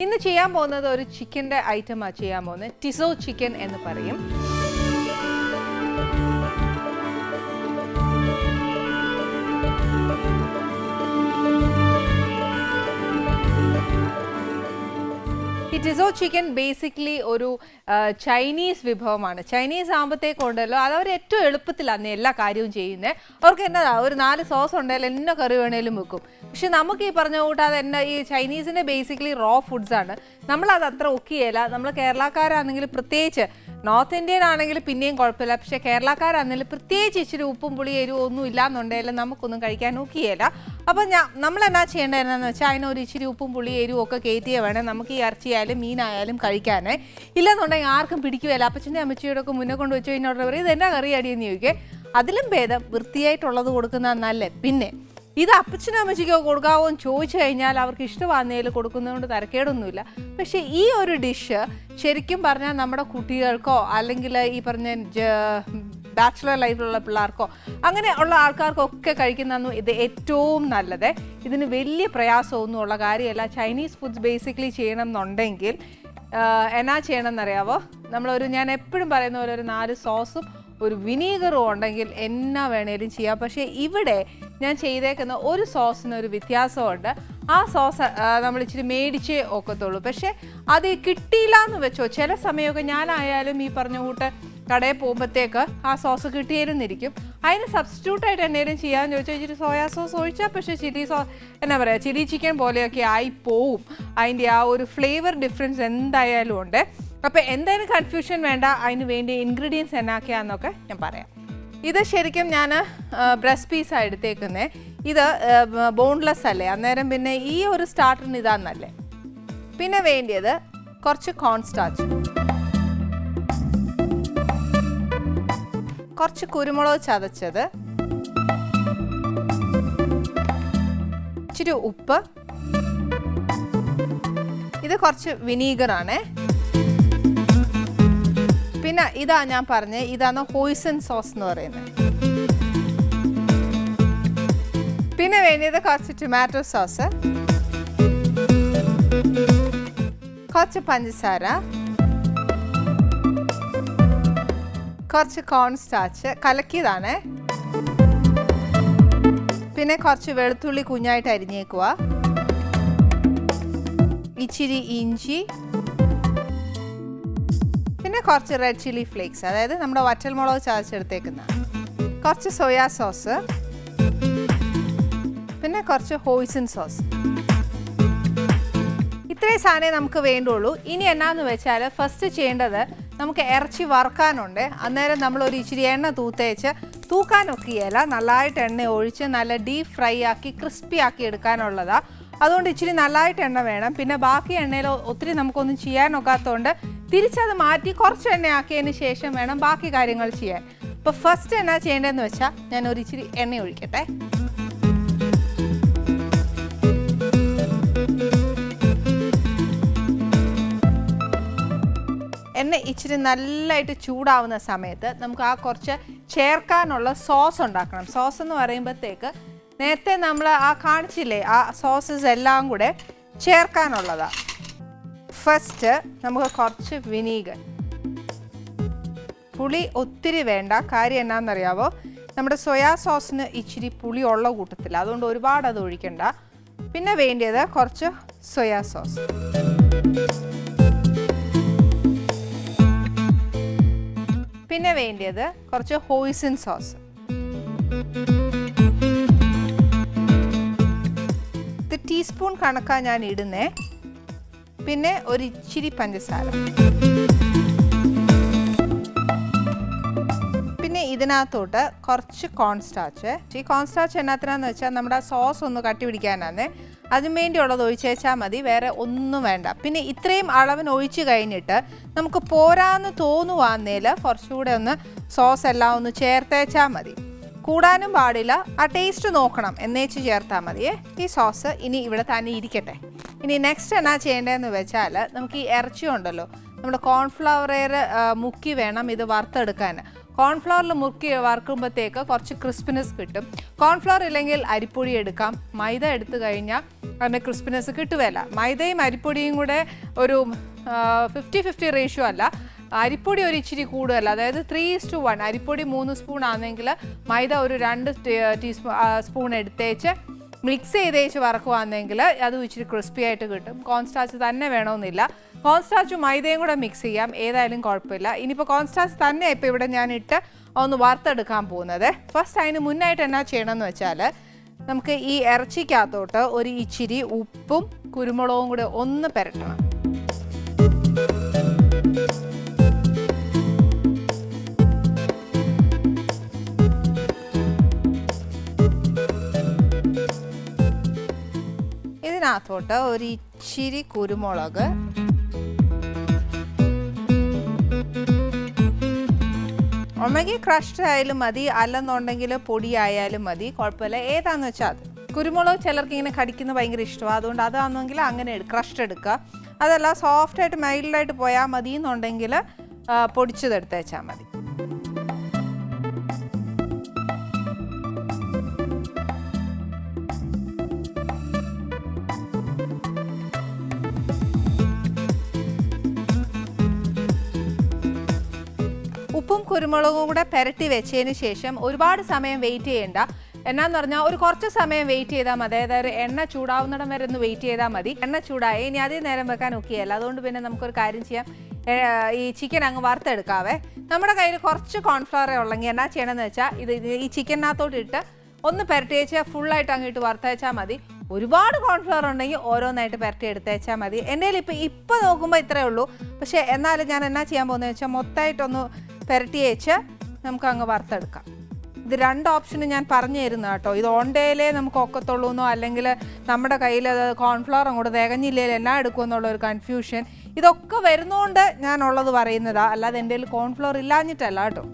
ഇന്ന് ചെയ്യാൻ പോകുന്നത് ഒരു ചിക്കന്റെ ഐറ്റമാണ് ചെയ്യാൻ പോകുന്നത് ടിസോ ചിക്കൻ എന്ന് പറയും. ടിസോ ചിക്കൻ ബേസിക്കലി ഒരു ചൈനീസ് വിഭവമാണ്. ചൈനീസ് ആകുമ്പോഴത്തേക്കുണ്ടല്ലോ അത് അവർ ഏറ്റവും എളുപ്പത്തിലാണ് എല്ലാ കാര്യവും ചെയ്യുന്നത് അവർക്ക് എന്നതാ ഒരു നാല് സോസ് ഉണ്ടെങ്കിൽ എന്നെ കറി വേണേലും വെക്കും. പക്ഷെ നമുക്ക് ഈ പറഞ്ഞ കൂട്ടാ തന്നെ ഈ ചൈനീസിന്റെ ബേസിക്കലി റോ ഫുഡ്സ് ആണ്. നമ്മളത് അത്ര ഒക്കിയല്ല നമ്മൾ കേരളക്കാരാണെങ്കിൽ പ്രത്യേകിച്ച് നോർത്ത് ഇന്ത്യൻ ആണെങ്കിൽ പിന്നെയും കുഴപ്പമില്ല. പക്ഷേ കേരളക്കാരാണെങ്കിൽ പ്രത്യേകിച്ച് ഇച്ചിരി ഉപ്പും പുളി എരിവും ഒന്നും ഇല്ലാന്നുണ്ടെങ്കിൽ നമുക്കൊന്നും കഴിക്കാൻ ഒക്കിയല്ല അപ്പോൾ ഞാൻ നമ്മൾ എന്നാ ചെയ്യേണ്ടതെന്നു വെച്ചാൽ അതിനൊരു ഇച്ചിരി ഉപ്പും പുളി എരിവും ഒക്കെ കയറ്റിയേ വേണം. നമുക്ക് ഈ ഇറച്ചിയായാലും മീനായാലും കഴിക്കാനേ. ഇല്ലെന്നുണ്ടെങ്കിൽ ആർക്കും പിടിക്കുകയില്ല. അപ്പച്ചന്റെ അമ്മച്ചിയുടെ ഒക്കെ മുന്നേ കൊണ്ട് വെച്ചു കഴിഞ്ഞാൽ പറയും ഇത് എന്നാ കറി അടിയെന്ന് ചോദിക്കേ? അതിലും ഭേദം വൃത്തിയായിട്ടുള്ളത് കൊടുക്കുന്ന നല്ലേ പിന്നെ ഇത് അപ്പച്ചനും അമ്മച്ചിക്കോ കൊടുക്കാവോ എന്ന് ചോദിച്ചു കഴിഞ്ഞാൽ അവർക്ക് ഇഷ്ടമാകുന്നതിൽ കൊടുക്കുന്നതുകൊണ്ട് തരക്കേടൊന്നുമില്ല. പക്ഷേ ഈ ഒരു ഡിഷ് ശരിക്കും പറഞ്ഞാൽ നമ്മുടെ കുട്ടികൾക്കോ അല്ലെങ്കിൽ ഈ പറഞ്ഞ ബാച്ചിലർ ലൈഫിലുള്ള പിള്ളേർക്കോ അങ്ങനെ ഉള്ള ആൾക്കാർക്കൊക്കെ കഴിക്കുന്നതെന്നും ഇത് ഏറ്റവും നല്ലത്. ഇതിന് വലിയ പ്രയാസമൊന്നും ഉള്ള കാര്യമല്ല. ചൈനീസ് ഫുഡ്സ് ബേസിക്കലി ചെയ്യണം എന്നുണ്ടെങ്കിൽ എന്നാ ചെയ്യണം എന്നറിയാവോ നമ്മളൊരു ഞാൻ എപ്പോഴും പറയുന്ന പോലെ ഒരു നാല് സോസും ഒരു വിനീഗറും ഉണ്ടെങ്കിൽ എന്നാ വേണേലും ചെയ്യാം. പക്ഷേ ഇവിടെ ഞാൻ ചെയ്തേക്കുന്ന ഒരു സോസിന് ഒരു വ്യത്യാസമുണ്ട്. ആ സോസ് നമ്മൾ ഇച്ചിരി മേടിച്ചേ ഒക്കത്തുള്ളൂ. പക്ഷേ അത് കിട്ടിയില്ല എന്ന് വെച്ചോ ചില സമയമൊക്കെ ഞാനായാലും ഈ പറഞ്ഞ കൂട്ട് കടയിൽ പോകുമ്പോഴത്തേക്ക് ആ സോസ് കിട്ടിയിരുന്നിരിക്കും. അതിന് സബ്സ്റ്റിറ്റ്യൂട്ടായിട്ട് എന്തെങ്കിലും ചെയ്യാമെന്ന് ചോദിച്ചാൽ ഇച്ചിരി സോയാ സോസ് ഒഴിച്ചാൽ പക്ഷേ ചില്ലി സോ എന്നാ പറയുക ചില്ലി ചിക്കൻ പോലെയൊക്കെ ആയി പോവും അതിന്റെ ആ ഒരു ഫ്ലേവർ ഡിഫറൻസ് എന്തായാലും ഉണ്ട്. അപ്പോൾ എന്തായാലും കൺഫ്യൂഷൻ വേണ്ട അതിന് വേണ്ടി ഇൻഗ്രീഡിയൻസ് എന്നാക്കിയാന്നൊക്കെ ഞാൻ പറയാം. ഇത് ശരിക്കും ഞാൻ ബ്രസ്റ്റ് പീസാണ് എടുത്തേക്കുന്നത് ഇത് ബോൺലെസ് അല്ലേ? അന്നേരം പിന്നെ ഈ ഒരു സ്റ്റാർട്ടറിന് ഇതാന്നല്ലേ? പിന്നെ വേണ്ടിയത് കുറച്ച് കോൺ സ്റ്റാച്ച് കുറച്ച് കുരുമുളക് ചതച്ചത്. ഇച്ചിരി ഉപ്പ്. ഇത് കുറച്ച് വിനീഗറാണേ പിന്നെ ഇതാ ഞാൻ പറഞ്ഞത് ഇതാണ് ഹോയ്സൺ സോസ് എന്ന് പറയുന്നത്. പിന്നെ വേണ്ടിയത് കുറച്ച് ടൊമാറ്റോ സോസ് കുറച്ച് പഞ്ചസാര കുറച്ച് കോൺ സ്റ്റാച്ച് കലക്കിയതാണ്. പിന്നെ കുറച്ച് വെളുത്തുള്ളി കുഞ്ഞായിട്ട് അരിഞ്ഞേക്കുക ഇച്ചിരി ഇഞ്ചി പിന്നെ കുറച്ച് റെഡ് ചില്ലി ഫ്ലേക്സ് അതായത് നമ്മുടെ വറ്റൽമുളക് ചതച്ചെടുത്തേക്കുന്ന കുറച്ച് സോയാ സോസ് പിന്നെ കുറച്ച് ഹോയ്സൺ സോസ് ഇത്രയും സാധനമേ നമുക്ക് വേണ്ടുള്ളൂ. ഇനി എന്നാന്ന് വെച്ചാൽ ഫസ്റ്റ് ചെയ്യേണ്ടത് നമുക്ക് ഇറച്ചി വറുക്കാനുണ്ട്. അന്നേരം നമ്മൾ ഒരു ഇച്ചിരി എണ്ണ തൂത്തേച്ച് തൂക്കാനൊക്കെയല്ല നല്ലതായിട്ട് എണ്ണ ഒഴിച്ച് നല്ല ഡീപ് ഫ്രൈ ആക്കി ക്രിസ്പി ആക്കി എടുക്കാനുള്ളതാണ് അതുകൊണ്ട് ഇച്ചിരി നല്ലതായിട്ട് എണ്ണ വേണം. പിന്നെ ബാക്കി എണ്ണയിൽ ഒത്തിരി നമുക്കൊന്നും ചെയ്യാനൊക്കാത്തതുകൊണ്ട് തിരിച്ചത് മാറ്റി കുറച്ച് എണ്ണ ആക്കിയതിന് ശേഷം വേണം ബാക്കി കാര്യങ്ങൾ ചെയ്യാൻ. അപ്പോൾ ഫസ്റ്റ് എന്നാ ചെയ്യേണ്ടതെന്ന് വെച്ചാൽ ഞാൻ ഒരു ഇച്ചിരി എണ്ണ ഒഴിക്കട്ടെ. എണ്ണ ഇച്ചിരി നല്ലതായിട്ട് ചൂടാവുന്ന സമയത്ത് നമുക്ക് ആ കുറച്ച് ചേർക്കാനുള്ള സോസ് ഉണ്ടാക്കണം. സോസ് എന്ന് പറയുമ്പോഴത്തേക്ക് നേരത്തെ നമ്മൾ ആ കാണിച്ചില്ലേ ആ സോസസ് എല്ലാം കൂടെ ചേർക്കാനുള്ളതാണ് ഫസ്റ്റ് നമുക്ക് കുറച്ച് വിനീഗർ. പുളി ഒത്തിരി വേണ്ട. കാര്യം എന്നാണെന്നറിയാവോ നമ്മുടെ സോയാ സോസിന് ഇച്ചിരി പുളി ഉള്ള കൂട്ടത്തില്ല. അതുകൊണ്ട് ഒരുപാട് അത് ഒഴിക്കണ്ട. പിന്നെ വേണ്ടിയത് കുറച്ച് സോയാ സോസ്. പിന്നെ വേണ്ടിയത് കുറച്ച് ഹോയിസിൻ സോസ്. ടീസ്പൂൺ കണക്കാണ് ഞാൻ ഇടുന്നേ. പിന്നെ ഒരു ഇച്ചിരി പഞ്ചസാര. പിന്നെ ഇതിനകത്തോട്ട് കുറച്ച് കോൺസ്റ്റാച്ച് ഈ കോൺസ്റ്റാച്ച് എന്നാത്തിനാന്ന് വെച്ചാൽ നമ്മുടെ സോസ് ഒന്ന് കട്ടി പിടിക്കാനാണ് അതിന് വേണ്ടിയുള്ളത് ഒഴിച്ചേച്ചാൽ മതി വേറെ ഒന്നും വേണ്ട. പിന്നെ ഇത്രയും അളവിന് ഒഴിച്ച് കഴിഞ്ഞിട്ട് നമുക്ക് പോരാന്ന് തോന്നുവാന്നേൽ കുറച്ചുകൂടെ ഒന്ന് സോസ് എല്ലാം ഒന്ന് ചേർത്തേച്ചാൽ മതി. കൂടാനും പാടില്ല ആ ടേസ്റ്റ് നോക്കണം എന്നേച്ച് ചേർത്താൽ മതിയേ. ഈ സോസ് ഇനി ഇവിടെ തന്നെ ഇരിക്കട്ടെ. ഇനി നെക്സ്റ്റ് എന്നാ ചെയ്യേണ്ടതെന്ന് വെച്ചാൽ നമുക്ക് ഈ ഇറച്ചി ഉണ്ടല്ലോ നമ്മൾ കോൺഫ്ലവർ മുക്കി വേണം ഇത് വറുത്തെടുക്കാൻ കോൺഫ്ലവറിൽ മുറുക്കി വറുക്കുമ്പോഴത്തേക്ക് കുറച്ച് ക്രിസ്പിനെസ് കിട്ടും. കോൺഫ്ലവർ ഇല്ലെങ്കിൽ അരിപ്പൊടി എടുക്കാം. മൈദ എടുത്തു കഴിഞ്ഞാൽ അതിന്റെ ക്രിസ്പിനെസ് കിട്ടുകയില്ല. മൈദയും അരിപ്പൊടിയും കൂടെ ഒരു ഫിഫ്റ്റി ഫിഫ്റ്റി റേഷ്യോ അല്ല. അരിപ്പൊടി ഒരു ഇച്ചിരി കൂടുതൽ അതായത് ത്രീ ടു വൺ അരിപ്പൊടി മൂന്ന് സ്പൂൺ ആണെങ്കിൽ മൈദ ഒരു രണ്ട് ടീസ്പൂ സ്പൂൺ എടുത്തേച്ച് മിക്സ് ചെയ്തേച്ച് വറക്കുവാണെങ്കിൽ അത് ഇച്ചിരി ക്രിസ്പി ആയിട്ട് കിട്ടും. കോൺസ്റ്റാച്ച് തന്നെ വേണമെന്നില്ല. കോൺസ്റ്റാച്ച് മൈദയും കൂടെ മിക്സ് ചെയ്യാം. ഏതായാലും കുഴപ്പമില്ല. ഇനിയിപ്പോൾ കോൺസ്റ്റാച്ച് തന്നെ ഇപ്പോൾ ഇവിടെ ഞാൻ ഇട്ട് ഒന്ന് വറുത്തെടുക്കാൻ പോകുന്നത്. ഫസ്റ്റ് അതിന് മുന്നായിട്ട് എന്നാ ചെയ്യണമെന്ന് വെച്ചാൽ നമുക്ക് ഈ ഇറച്ചിക്കകത്തോട്ട് ഒരു ഇച്ചിരി ഉപ്പും കുരുമുളകും കൂടെ ഒന്ന് പുരട്ടണം. ഇതിനകത്തോട്ട് ഒരു ഇച്ചിരി കുരുമുളക്. ഒന്നെങ്കിൽ ക്രഷ്ഡ് ആയാലും മതി അല്ലെന്നുണ്ടെങ്കിൽ പൊടി ആയാലും മതി കുഴപ്പമില്ല. ഏതാന്ന് വെച്ചാൽ അത്. കുരുമുളക് ചിലർക്ക് ഇങ്ങനെ കടിക്കുന്ന ഭയങ്കര ഇഷ്ടമാണ് അതുകൊണ്ട് അതാണെങ്കിൽ അങ്ങനെ ക്രഷ്ഡ് എടുക്കുക. അതല്ല സോഫ്റ്റായിട്ട് മൈൽഡായിട്ട് പോയാൽ മതി എന്നുണ്ടെങ്കിൽ പൊടിച്ചതെടുത്തേച്ചാൽ മതി. ഉപ്പും കുരുമുളകും കൂടെ പെരട്ടി വെച്ചതിന് ശേഷം ഒരുപാട് സമയം വെയിറ്റ് ചെയ്യേണ്ട. എന്നാന്ന് പറഞ്ഞാൽ ഒരു കുറച്ച് സമയം വെയിറ്റ് ചെയ്താൽ മതി. അതായത് എണ്ണ ചൂടാവുന്നിടം വരെ ഒന്ന് വെയിറ്റ് ചെയ്താൽ മതി. എണ്ണ ചൂടായി ഇനി അതേ നേരം വെക്കാൻ ഒക്കെയല്ല. അതുകൊണ്ട് പിന്നെ നമുക്കൊരു കാര്യം ചെയ്യാം. ഈ ചിക്കൻ അങ്ങ് വറുത്തെടുക്കാവേ. നമ്മുടെ കയ്യിൽ കുറച്ച് കോൺഫ്ലവറെ ഉള്ളെങ്കിൽ എന്നാ ചെയ്യണമെന്ന് വെച്ചാൽ ഇത് ഈ ചിക്കനകത്തോട്ട് ഇട്ട് ഒന്ന് പെരട്ടി വെച്ചാൽ ഫുള്ളായിട്ട് അങ്ങോട്ട് വറുത്തയച്ചാൽ മതി. ഒരുപാട് കോൺഫ്ലവർ ഉണ്ടെങ്കിൽ ഓരോന്നായിട്ട് പെരട്ടി എടുത്തേച്ചാൽ മതി. എന്റെ കയ്യിൽ ഇപ്പോൾ നോക്കുമ്പോൾ ഇത്രയേ ഉള്ളൂ. പക്ഷേ എന്നാലും ഞാൻ എന്നാ ചെയ്യാൻ പോകുന്നത് വെച്ചാൽ മൊത്തമായിട്ടൊന്ന് പെരട്ടി വെച്ച് നമുക്ക് അങ്ങ് വറുത്തെടുക്കാം. ഇത് രണ്ട് ഓപ്ഷന് ഞാൻ പറഞ്ഞു തരുന്ന കേട്ടോ. ഇത് ഓണ്ടയിലേ നമുക്ക് ഒക്കത്തുള്ളൂ എന്നോ അല്ലെങ്കിൽ നമ്മുടെ കയ്യിൽ അത് കോൺഫ്ലവർ അങ്ങോട്ട് തികഞ്ഞില്ലേ എന്നാ എടുക്കുമെന്നുള്ള ഒരു കൺഫ്യൂഷൻ ഇതൊക്കെ വരുന്നതുകൊണ്ട് ഞാൻ ഉള്ളത് പറയുന്നതാ. അല്ലാതെ എന്റെ കയ്യിൽ കോൺഫ്ലവർ ഇല്ലാഞ്ഞിട്ടല്ല കേട്ടോ.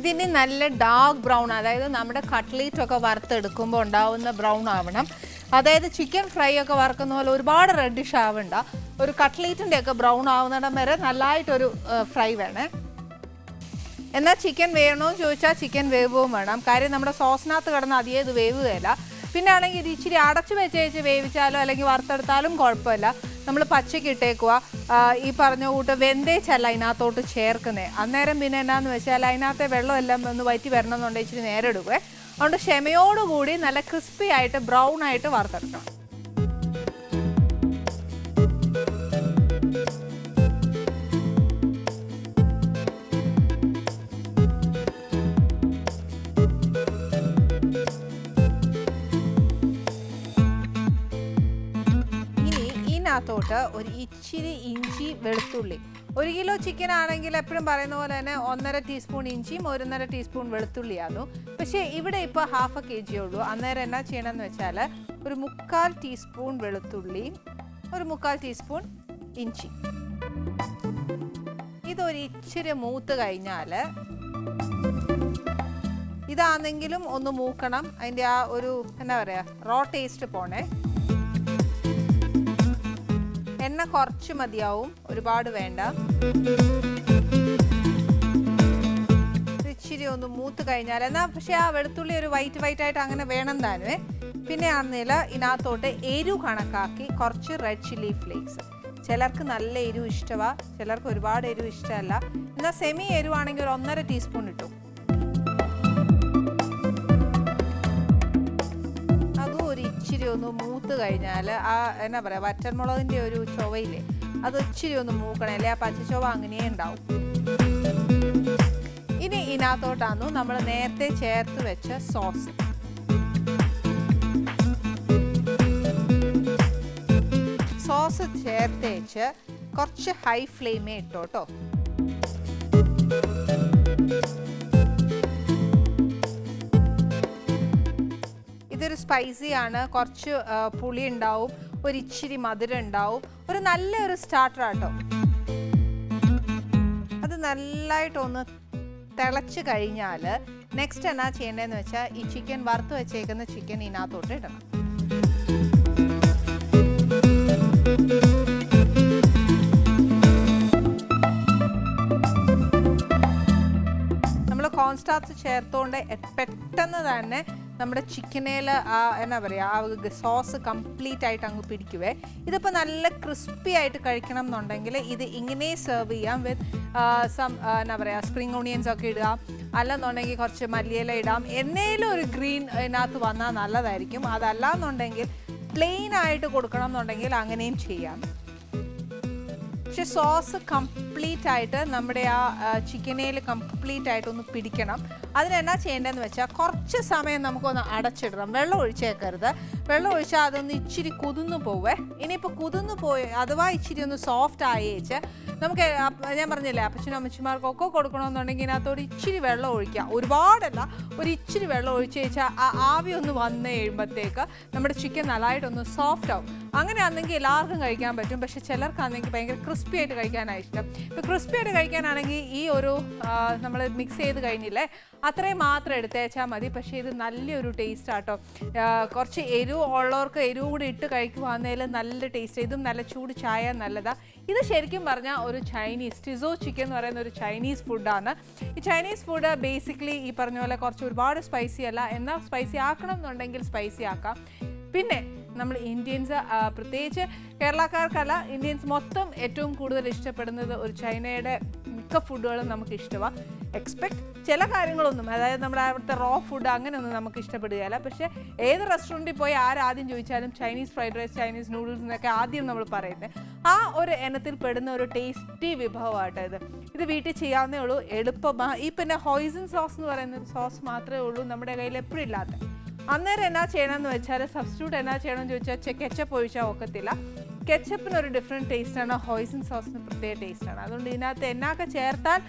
ഇതിന് നല്ല ഡാർക്ക് ബ്രൗൺ അതായത് നമ്മുടെ കട്ട്ലേറ്റ് ഒക്കെ വറുത്തെടുക്കുമ്പോൾ ഉണ്ടാവുന്ന ബ്രൗൺ ആവണം. അതായത് ചിക്കൻ ഫ്രൈ ഒക്കെ വറുക്കുന്ന പോലെ ഒരുപാട് റെഡിഷ് ആവണ്ട. ഒരു കട്ട്ലേറ്റിന്റെ ഒക്കെ ബ്രൗൺ ആവുന്നിടം വരെ നല്ലതായിട്ടൊരു ഫ്രൈ വേണേ. എന്നാൽ ചിക്കൻ വേണമെന്ന് ചോദിച്ചാൽ ചിക്കൻ വേവും വേണം. കാര്യം നമ്മുടെ സോസിനകത്ത് കിടന്ന് അധികം ഇത് വേവുകയില്ല. പിന്നെ ആണെങ്കിൽ ഇത് ഇച്ചിരി അടച്ചു വെച്ച് വെച്ച് വേവിച്ചാലോ അല്ലെങ്കിൽ വറുത്തെടുത്താലും കുഴപ്പമില്ല. നമ്മൾ പച്ചയ്ക്ക് ഇട്ടേക്കുക ഈ പറഞ്ഞ കൂട്ട് വെന്തേച്ചല്ല അതിനകത്തോട്ട് ചേർക്കുന്നത് അന്നേരം പിന്നെ എന്നാന്ന് വെച്ചാൽ അതിനകത്തെ വെള്ളമെല്ലാം ഒന്ന് വറ്റി വരണം എന്നുണ്ടെങ്കിൽ ഇച്ചിരി നേരെ എടുക്കുവേ. അതുകൊണ്ട് ക്ഷമയോടുകൂടി നല്ല ക്രിസ്പി ആയിട്ട് ബ്രൗൺ ആയിട്ട് വറുത്തെടുക്കണം. ഇതിനകത്തോട്ട് ഒരു ഇച്ചിരി ഇഞ്ചി വെളുത്തുള്ളി. ഒരു കിലോ ചിക്കൻ ആണെങ്കിൽ എപ്പോഴും പറയുന്ന പോലെ തന്നെ ഒന്നര ടീസ്പൂൺ ഇഞ്ചിയും ഒന്നര ടീസ്പൂൺ വെളുത്തുള്ളിയാന്നു പക്ഷേ ഇവിടെ ഇപ്പോൾ ഹാഫ് എ കെ ജി ഉള്ളൂ. അന്നേരം എന്നാ ചെയ്യണമെന്ന് വെച്ചാൽ ഒരു മുക്കാൽ ടീസ്പൂൺ വെളുത്തുള്ളി ഒരു മുക്കാൽ ടീസ്പൂൺ ഇഞ്ചി. ഇതൊരു ഇച്ചിരി മൂത്ത് കഴിഞ്ഞാൽ ഇതാണെങ്കിലും ഒന്ന് മൂക്കണം. അതിന്റെ ആ ഒരു എന്താ പറയുക റോ ടേസ്റ്റ് പോണേ. എണ്ണ കുറച്ച് മതിയാവും. ഒരുപാട് വേണ്ട. ഇച്ചിരി ഒന്ന് മൂത്ത് കഴിഞ്ഞാൽ എന്നാൽ പക്ഷേ ആ വെളുത്തുള്ളി ഒരു വൈറ്റ് വൈറ്റ് ആയിട്ട് അങ്ങനെ വേണം താനുവേ പിന്നെ ആണെന്നില്ല ഇതിനകത്തോട്ട് എരിവ് കണക്കാക്കി കുറച്ച് റെഡ് ചില്ലി ഫ്ലേക്സ് ചിലർക്ക് നല്ല എരിവ് ഇഷ്ടമാണ് ചിലർക്ക് ഒരുപാട് എരിവ് ഇഷ്ടമല്ല. എന്നാൽ സെമി എരിവാണെങ്കിൽ ഒരു ഒന്നര ടീസ്പൂൺ ഇട്ടു. ഇച്ചിരി ഒന്ന് മൂത്ത് കഴിഞ്ഞാൽ ആ എന്നാ പറയുക വറ്റൻമുളകിന്റെ ഒരു ചൊവയില്ലേ അത് ഇച്ചിരി ഒന്ന് മൂക്കണേ അല്ലേ? ആ പച്ചച്ചൊവ അങ്ങനെയേ ഉണ്ടാവും. ഇനി ഇതിനകത്തോട്ടാന്നു നമ്മൾ നേരത്തെ ചേർത്ത് വെച്ച സോസ്. സോസ് ചേർത്തേച്ച് കുറച്ച് ഹൈ ഫ്ലെയിമേ ഇട്ടോട്ടോ ഇതൊരു സ്പൈസി ആണ്. കുറച്ച് പുളി ഉണ്ടാവും ഒരു ഇച്ചിരി മധുരം ഉണ്ടാവും. ഒരു നല്ലൊരു സ്റ്റാർട്ടർ ആട്ടോ. അത് നല്ലതായിട്ടൊന്ന് തിളച്ച് കഴിഞ്ഞാൽ നെക്സ്റ്റ് എന്നാ ചെയ്യേണ്ടതെന്ന് വെച്ചാൽ ഈ ചിക്കൻ വറുത്ത് വെച്ചേക്കുന്ന ചിക്കൻ ഇതിനകത്തോട്ട് ഇടണം. നമ്മൾ കോൺസ്റ്റാർച്ച് ചേർത്തുകൊണ്ട് പെട്ടെന്ന് തന്നെ നമ്മുടെ ചിക്കനേൽ ആ എന്നാ പറയുക ആ സോസ് കംപ്ലീറ്റ് ആയിട്ട് അങ്ങ് പിടിക്കുവേ. ഇതിപ്പോൾ നല്ല ക്രിസ്പി ആയിട്ട് കഴിക്കണം എന്നുണ്ടെങ്കിൽ ഇത് ഇങ്ങനെ സെർവ് ചെയ്യാം വിത്ത് സം എന്നാ പറയുക സ്പ്രിങ് ഓണിയൻസ് ഒക്കെ ഇടുക. അല്ലെന്നുണ്ടെങ്കിൽ കുറച്ച് മല്ലിയില ഇടാം. എന്നേലും ഒരു ഗ്രീൻ ഇതിനകത്ത് വന്നാൽ നല്ലതായിരിക്കും. അതല്ല എന്നുണ്ടെങ്കിൽ പ്ലെയിൻ ആയിട്ട് കൊടുക്കണം എന്നുണ്ടെങ്കിൽ അങ്ങനെയും ചെയ്യാം. പക്ഷെ സോസ് കംപ്ലീറ്റ് ആയിട്ട് നമ്മുടെ ആ ചിക്കനയിൽ കംപ്ലീറ്റ് ആയിട്ട് ഒന്ന് പിടിക്കണം അതിനെന്നാ ചെയ്യേണ്ടതെന്ന് വെച്ചാൽ കുറച്ച് സമയം നമുക്കൊന്ന് അടച്ചിടണം. വെള്ളം ഒഴിച്ചേക്കരുത്. വെള്ളം ഒഴിച്ചാൽ അതൊന്ന് ഇച്ചിരി കുതിർന്നു പോവേ. ഇനിയിപ്പോൾ കുതിർന്നു പോയി അഥവാ ഇച്ചിരി ഒന്ന് സോഫ്റ്റ് ആയേച്ച് നമുക്ക് ഞാൻ പറഞ്ഞില്ലേ അപ്പച്ചനും അമ്മച്ചിമാർക്കൊക്കെ കൊടുക്കണമെന്നുണ്ടെങ്കിൽ ഇതിനകത്തോട് ഇച്ചിരി വെള്ളം ഒഴിക്കുക ഒരുപാടല്ല ഒരു ഇച്ചിരി വെള്ളം ഒഴിച്ച് ആ ആവി ഒന്ന് വന്ന് കഴിയുമ്പോഴത്തേക്ക് നമ്മുടെ ചിക്കൻ നല്ലതായിട്ടൊന്ന് സോഫ്റ്റ് ആവും. അങ്ങനെയാണെങ്കിൽ എല്ലാവർക്കും കഴിക്കാൻ പറ്റും. പക്ഷെ ചിലർക്കാണെങ്കിൽ ഭയങ്കര ക്രിസ്പി ആയിട്ട് കഴിക്കാനാണ് ഇഷ്ടം ഇപ്പോൾ ക്രിസ്പി ആയിട്ട് കഴിക്കാനാണെങ്കിൽ ഈ ഒരു നമ്മൾ മിക്സ് ചെയ്ത് കഴിഞ്ഞില്ലേ അത്രയും മാത്രം എടുത്തേച്ചാൽ മതി. പക്ഷേ ഇത് നല്ലൊരു ടേസ്റ്റ് ആട്ടോ. കുറച്ച് എരിവ് ഉള്ളവർക്ക് എരിവ് കൂടി ഇട്ട് കഴിക്കുവാന്നേൽ നല്ല ടേസ്റ്റ് ഇതും നല്ല ചൂട് ചായ നല്ലതാണ് ഇത് ശരിക്കും പറഞ്ഞാൽ ഒരു ചൈനീസ് ടിസോ ചിക്കൻ എന്ന് പറയുന്ന ഒരു ചൈനീസ് ഫുഡാണ് ഈ ചൈനീസ് ഫുഡ് ബേസിക്കലി ഈ പറഞ്ഞ പോലെ കുറച്ച് ഒരുപാട് സ്പൈസി അല്ല. എന്നാൽ സ്പൈസി ആക്കണം എന്നുണ്ടെങ്കിൽ സ്പൈസി ആക്കാം. പിന്നെ നമ്മൾ ഇന്ത്യൻസ് പ്രത്യേകിച്ച് കേരളക്കാർക്കല്ല ഇന്ത്യൻസ് മൊത്തം ഏറ്റവും കൂടുതൽ ഇഷ്ടപ്പെടുന്നത് ഒരു ചൈനയുടെ മിക്ക ഫുഡുകളും നമുക്ക് ഇഷ്ടമാണ് എക്സ്പെക്ട് ചില കാര്യങ്ങളൊന്നും അതായത് നമ്മുടെ അവിടുത്തെ റോ ഫുഡ് അങ്ങനെയൊന്നും നമുക്ക് ഇഷ്ടപ്പെടുകയില്ല. പക്ഷേ ഏത് റെസ്റ്റോറന്റിൽ പോയി ആരാദ്യം ചോദിച്ചാലും Chinese fried rice Chinese noodles എന്നൊക്കെ ആദ്യം നമ്മൾ പറയുന്നത് ആ ഒരു ഇനത്തിൽ പെടുന്ന ഒരു ടേസ്റ്റി വിഭവമാട്ടോ ഇത്. ഇത് വീട്ടിൽ ചെയ്യാവുന്നേ ഉള്ളൂ. എളുപ്പമാണ് ഈ പിന്നെ ഹോയിസൺ സോസ് എന്ന് പറയുന്ന സോസ് മാത്രമേ ഉള്ളൂ നമ്മുടെ കയ്യിൽ എപ്പോഴും ഇല്ലാത്ത. അന്നേരം എന്നാ ചെയ്യണമെന്ന് വെച്ചാൽ സബ്സ്റ്റിറ്റ്യൂട്ട് എന്നാ ചെയ്യണം എന്ന് ചോദിച്ചാൽ കെച്ചപ്പ് ഒഴിച്ചാൽ ഒക്കത്തില്ല. കെച്ചപ്പിന് ഒരു ഡിഫറെന്റ് ടേസ്റ്റാണ് ഹോയിസൺ സോസിന് പ്രത്യേക ടേസ്റ്റാണ് അതുകൊണ്ട് ഇതിനകത്ത് എന്നൊക്കെ ചേർത്താൽ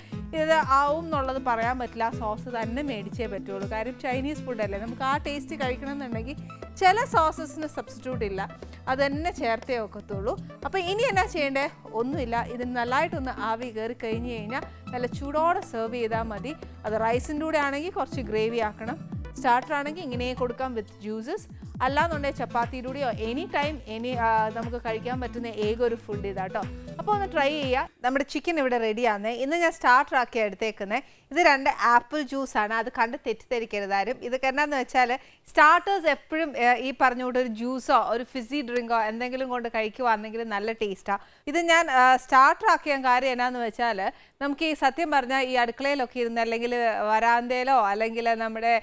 ഇത് ആവും എന്നുള്ളത് പറയാൻ പറ്റില്ല. ആ സോസ് തന്നെ മേടിച്ചേ പറ്റുള്ളൂ. കാര്യം ചൈനീസ് ഫുഡല്ലേ നമുക്ക് ആ ടേസ്റ്റ് കഴിക്കണം എന്നുണ്ടെങ്കിൽ ചില സോസസിന് സബ്സ്റ്റിറ്റ്യൂട്ട് ഇല്ല. അത് തന്നെ ചേർത്തേ ഒക്കത്തുള്ളൂ. അപ്പോൾ ഇനി എന്നാ ചെയ്യേണ്ടേ? ഒന്നുമില്ല. ഇത് നല്ലതായിട്ടൊന്ന് ആവി കയറി കഴിഞ്ഞ് കഴിഞ്ഞാൽ നല്ല ചൂടോടെ സെർവ് ചെയ്താൽ മതി. അത് റൈസിന്റെ കൂടെ ആണെങ്കിൽ കുറച്ച് ഗ്രേവി ആക്കണം. സ്റ്റാർട്ടർ ആണെങ്കിൽ ഇങ്ങനെ കൊടുക്കാം വിത്ത് ജ്യൂസസ് അല്ലാന്നുണ്ടെങ്കിൽ ചപ്പാത്തിയിലൂടെയോ എനി ടൈം എനി നമുക്ക് കഴിക്കാൻ പറ്റുന്ന ഏക ഒരു ഫുഡ് ഇതാട്ടോ. അപ്പോൾ ഒന്ന് ട്രൈ ചെയ്യുക നമ്മുടെ ചിക്കൻ ഇവിടെ റെഡിയാണ് ഇന്ന് ഞാൻ സ്റ്റാർട്ടർ ആക്കി എടുത്തേക്കുന്നത് ഇത് രണ്ട് ആപ്പിൾ ജ്യൂസ് ആണ്. അത് കണ്ട് തെറ്റിദ്ധരിക്കരുത് ആരും. കാരണമെന്ന് വെച്ചാൽ സ്റ്റാർട്ടേഴ്സ് എപ്പോഴും ഈ പറഞ്ഞുകൊണ്ട് ഒരു ജ്യൂസോ ഒരു ഫിസി ഡ്രിങ്കോ എന്തെങ്കിലും കൊണ്ട് കഴിക്കുവാണെങ്കിൽ നല്ല ടേസ്റ്റാണ് ഇത് ഞാൻ സ്റ്റാർട്ടർ ആക്കിയ കാര്യം എന്നാന്ന് വെച്ചാൽ നമുക്ക് ഈ സത്യം പറഞ്ഞാൽ ഈ അടുക്കളയിലൊക്കെ ഇരുന്ന് അല്ലെങ്കിൽ വരാന്തയിലോ അല്ലെങ്കിൽ നമ്മുടെ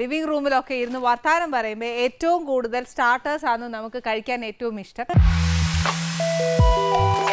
ലിവിങ് റൂമിലൊക്കെ ഇരുന്ന് വർത്താനം പറയുമ്പോൾ ഏറ്റവും കൂടുതൽ സ്റ്റാർട്ടേഴ്സ് ആണ് നമുക്ക് കഴിക്കാൻ ഏറ്റവും ഇഷ്ടം. Música